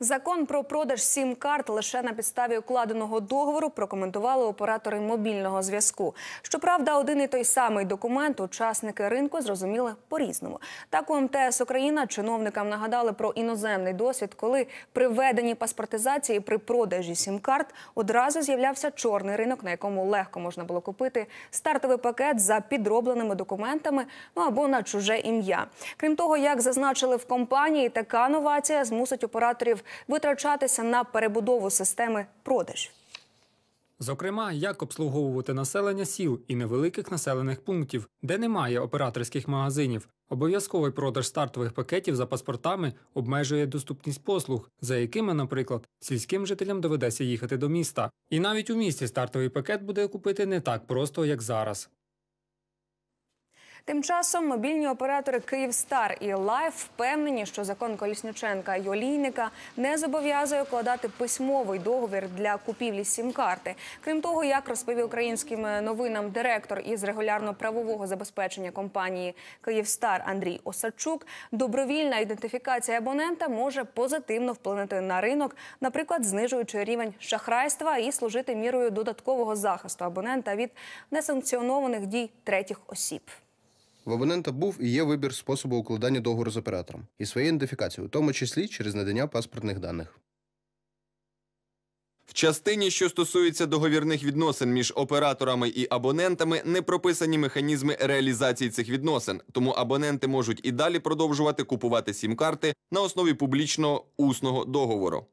Закон про продаж сім-карт лише на підставі укладеного договору прокоментували оператори мобільного зв'язку. Щоправда, один і той самий документ учасники ринку зрозуміли по-різному. Так у МТС Україна чиновникам нагадали про іноземний досвід, коли при введенні паспортизації при продажі сім-карт одразу з'являвся чорний ринок, на якому легко можна було купити стартовий пакет за підробленими документами ну або на чуже ім'я. Крім того, як зазначили в компанії, така новація змусить операторів витрачатися на перебудову системи продажів. Зокрема, як обслуговувати населення сіл і невеликих населених пунктів, де немає операторських магазинів. Обов'язковий продаж стартових пакетів за паспортами обмежує доступність послуг, за якими, наприклад, сільським жителям доведеться їхати до міста. І навіть у місті стартовий пакет буде купити не так просто, як зараз. Тим часом мобільні оператори Київстар і Лайф впевнені, що закон Колісніченка і Олійника не зобов'язує укладати письмовий договір для купівлі сім-карти. Крім того, як розповів українським новинам директор із регулярно-правового забезпечення компанії Київстар Андрій Осадчук, добровільна ідентифікація абонента може позитивно вплинути на ринок, наприклад, знижуючи рівень шахрайства і служити мірою додаткового захисту абонента від несанкціонованих дій третіх осіб. В абонента був і є вибір способу укладання договору з оператором і своєї ідентифікації, у тому числі через надання паспортних даних. В частині, що стосується договірних відносин між операторами і абонентами, не прописані механізми реалізації цих відносин, тому абоненти можуть і далі продовжувати купувати сім-карти на основі публічного усного договору.